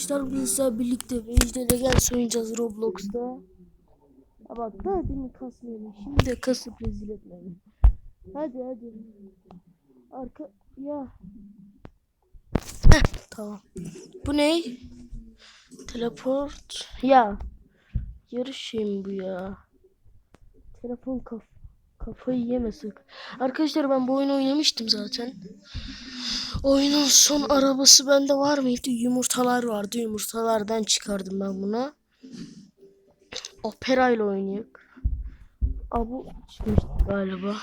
Arkadaşlar sizlerle birlikte Vejde Legends oynayacağız Roblox'ta. Ya bak daha demin kasmıyorum. Şimdi de kasıp rezil etmeyin. Hadi hadi. Arka ya. Heh, tamam. Bu ne? Teleport. Ya. Yarış mi bu ya? Telefon kaf kafayı yemesin. Arkadaşlar ben bu oyunu oynamıştım zaten. Oyunun son arabası bende var mıydı? Yumurtalar vardı. Yumurtalardan çıkardım ben buna. Opera ile oynuyor. Aa bu galiba.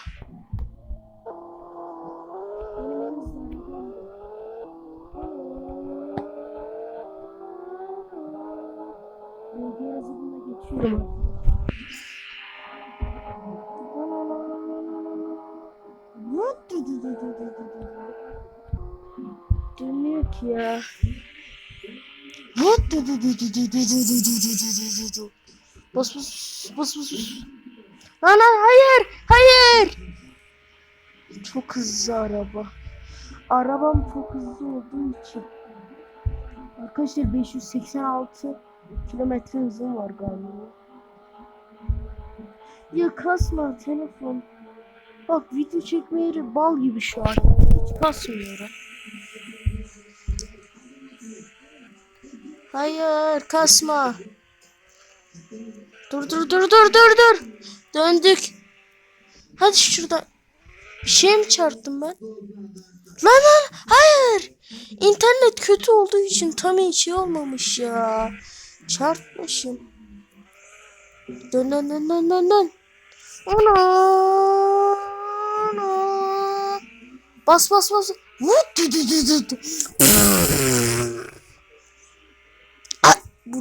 Bilgi Bas bas bas bas. Lan lan hayır hayır. Çok hızlı araba. Arabam çok hızlı olduğu için. Arkadaşlar 586 kilometre hızım var galiba. Ya kasma telefon. Bak video çekmeye bal gibi şu an. Hiç kasmıyor. Hayır kasma. Dur dur dur dur dur dur. Döndük. Hadi şurada. Bir şey mi çarptım ben? Lan lan hayır. İnternet kötü olduğu için tam iyi şey olmamış ya. Çarpmışım. Dön dön dön dön dön dön. Ana. Ana. Bas bas bas.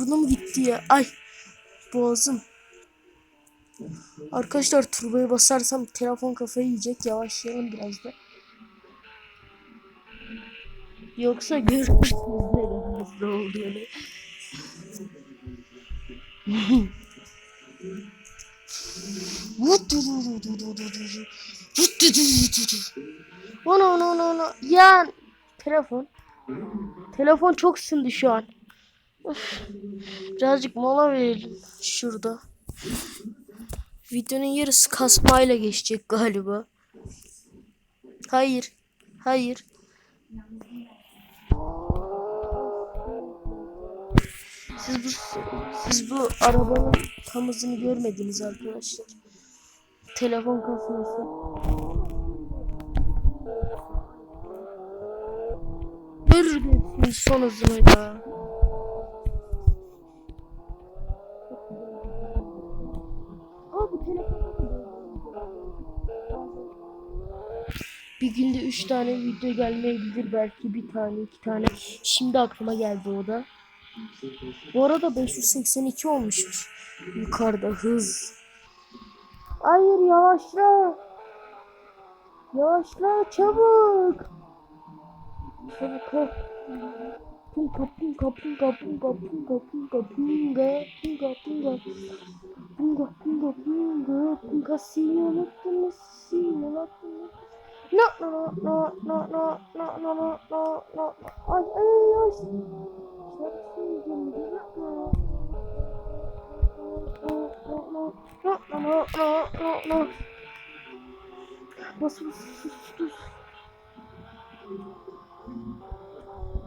burnum gitti ya. Ay boğazım. Arkadaşlar turboya basarsam telefon kafayı yiyecek. Yavaşlayalım biraz da. Yoksa görürsünüz ne hızlı olduğunu. Ona ona ona ona. Ya telefon. Telefon çok sindi şu an. Birazcık mola verelim şurada. Videonun yarısı kasmayla geçecek galiba. Hayır. Hayır. Siz bu, siz bu arabanın tam hızını görmediniz arkadaşlar. Telefon kasması. Görürsünüz son hızını ya. Bir günde 3 tane video gelmeyebilir belki bir tane iki tane. Şimdi aklıma geldi o da. Bu arada 582 olmuşmuş. Yukarıda hız. Hayır yavaşla. Yavaşla çabuk. Çabuk. Punga punga punga punga punga punga punga punga punga punga punga punga punga simulattınız simulattınız No no no no no no no no no no ay ay ay no no no no no no no no no bas bas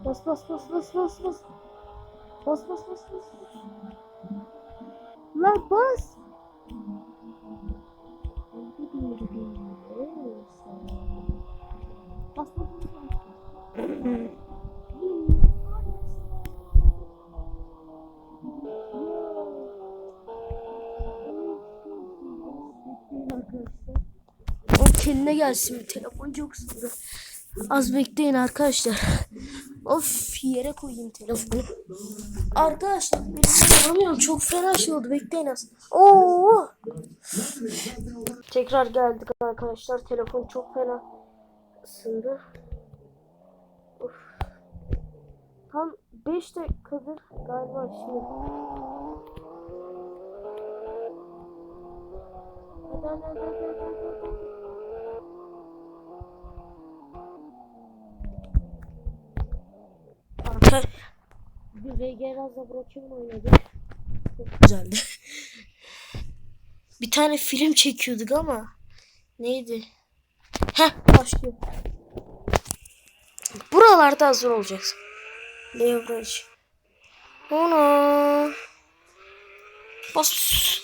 Bas bas bas bas bas bas. Bas bas bas bas. La bas. Bas bas bas. kendine gelsin bir telefon yoksa Az bekleyin arkadaşlar. Of yere koyayım telefonu. Arkadaşlar alamıyorum. Çok fena şey oldu. Bekleyin az. Oo! Tekrar geldik arkadaşlar. Telefon çok fena ısındı. Of. Tam 5 dakikadır galiba şimdi. Hadi hadi hadi hadi hadi. Hadi. Arka Bugün RG Raz'la Broken oynadık. Çok güzeldi. bir tane film çekiyorduk ama neydi? Heh başlıyor. Buralarda hazır olacaksın. Leverage. Ona. Bas.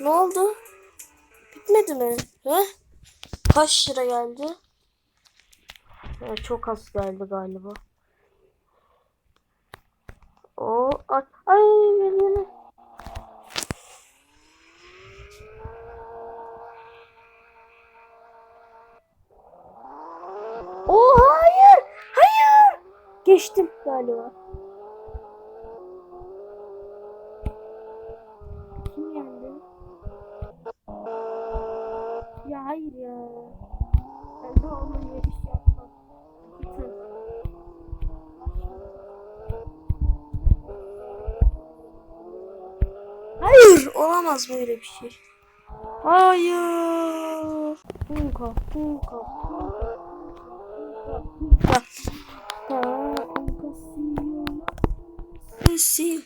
ne oldu? Bitmedi mi? He? Kaç lira geldi? Ha, çok az geldi galiba. O ay gel O hayır. Hayır. Geçtim galiba. Ya hayır ya. Ben de onunla yarış yapmam. Lütfen. Hayır, olamaz böyle bir şey. Hayır. Punka, punka, punka, punka, punka, punka, see you.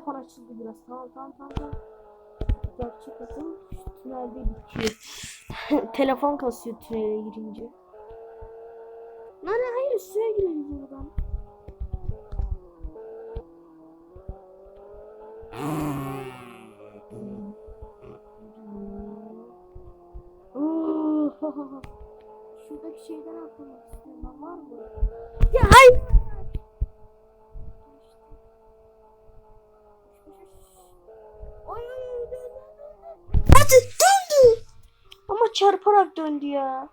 Telefon açıldı biraz. Tamam tamam tamam. tamam. Gerçek şu tünelde bitiyor. telefon kasıyor tünele girince. Lan hayır suya gireriz oradan. Oo, Şuradaki şeyden atlamak istiyorum. Var mı? Ya hayır. Çarparak döndü ya.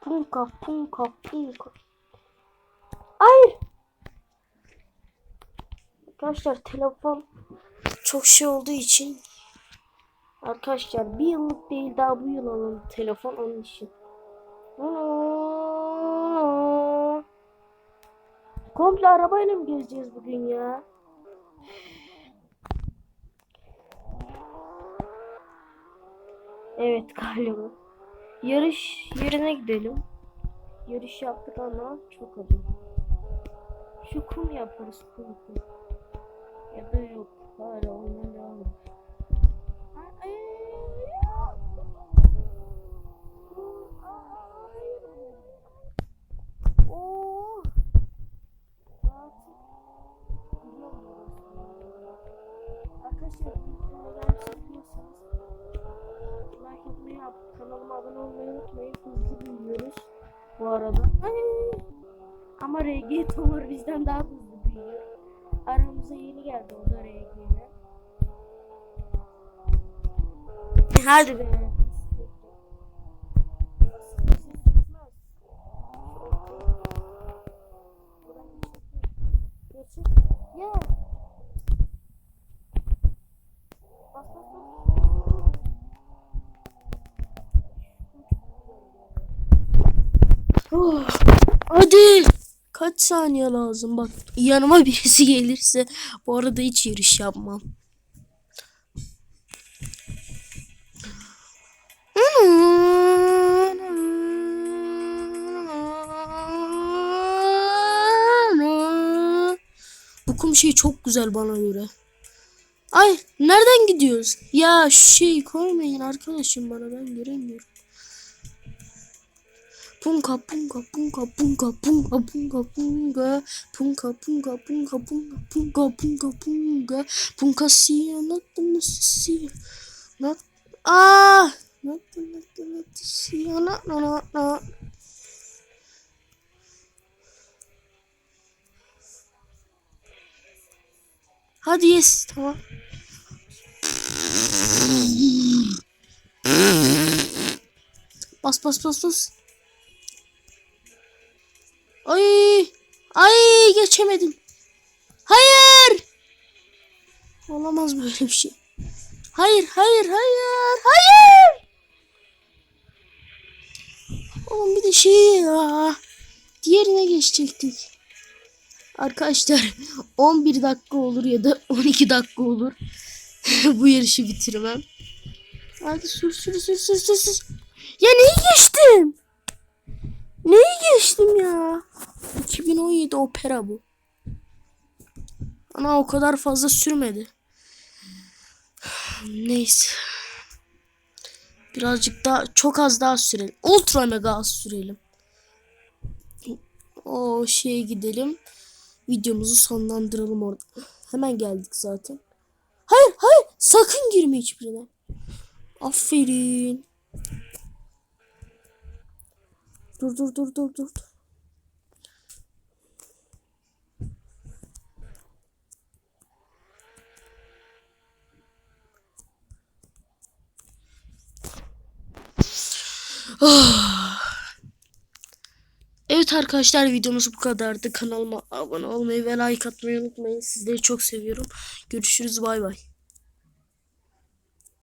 Punka punka punka. Hayır. Arkadaşlar telefon çok şey olduğu için Arkadaşlar bir yıllık değil daha bu yıl alın telefon onun için. Komple arabayla mı gezeceğiz bugün ya? Evet galiba. Yarış yerine gidelim. Yarış yaptık ama çok acı. Şu kum yaparız kum kum. Ya da yok. Hala oynamaya devam. Ay, Oh. Arkadaşlar videomu beğendiyseniz like atmayı, kanalıma abone olmayı unutmayın. Hızlı büyüyoruz bu arada. Ay. Ama RG Tomar bizden daha hızlı büyüyor. Aramıza yeni geldi o da RG'ye. Hadi be. Ya. Bas bas bas. Oh, Hadi. Kaç saniye lazım bak. Yanıma birisi gelirse bu arada hiç yarış yapmam. Bu kum şey çok güzel bana göre. Ay nereden gidiyoruz? Ya şu şeyi koymayın arkadaşım bana ben göremiyorum. Punka punka punka punka punka punka punka. Punka punka punka punka punka punka punka. Punka sia nothing sia not ah! Nothing nothing sia not no no no. Hadi yes tamam. Bas bas bas bas. Ay. Ay geçemedim. Hayır. Olamaz böyle bir şey. Hayır, hayır, hayır, hayır. Oğlum bir de şey ya. Diğerine geçecektik. Arkadaşlar 11 dakika olur ya da 12 dakika olur. Bu yarışı bitirmem. Hadi sür sür sür sür sür. Ya neyi geçtim? Neyi geçtim ya? 2017 opera bu. Ana o kadar fazla sürmedi. Neyse. Birazcık daha çok az daha sürelim. Ultra mega az sürelim. O şeye gidelim. Videomuzu sonlandıralım orada. Hemen geldik zaten. Hayır hayır sakın girme hiçbirine. Aferin. Dur dur dur dur dur. Evet arkadaşlar videomuz bu kadardı. Kanalıma abone olmayı ve like atmayı unutmayın. Sizleri çok seviyorum. Görüşürüz bay bay.